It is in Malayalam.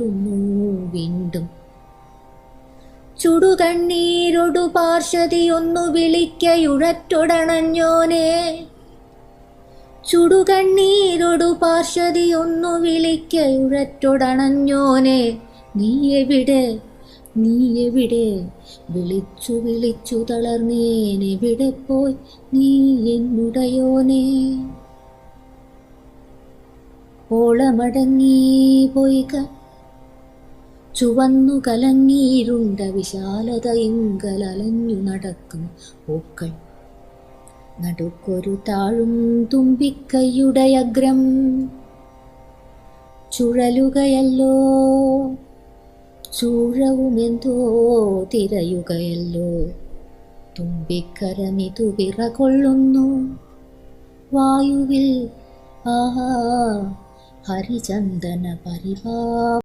തേടുന്നു വീണ്ടും. ചുടുകണ്ണീരൊടു പാർശ്വതിയൊന്നു വിളിക്കയുഴറ്റൊടണഞ്ഞോനെ. ചുടുകണ്ണീരൊടു പാർശ്വതിയൊന്നു വിളിക്കയുഴറ്റൊടണഞ്ഞോനെ. നീ എവിടെ നീ എവിടെ വിളിച്ചു വിളിച്ചു തളർന്നേനെവിടെ പോയി? നീ എന്നുടയോനെ. ഓളമടങ്ങി പോയിക. ചുവന്നു കലങ്ങിയിരുണ്ട വിശാലതയിങ്കലലഞ്ഞു നടക്കും പൂക്കൾ നടുക്കൊരു താഴും തുമ്പിക്കൈയുടെ അഗ്രം. ചുഴലുകയല്ലോ ചൂഴവുമെന്തോ തിരയുകയല്ലോ. തുമ്പിക്കരമിതു വിറകൊള്ളുന്നു. വായുവിൽ ആ ഹരിചന്ദന പരിപാ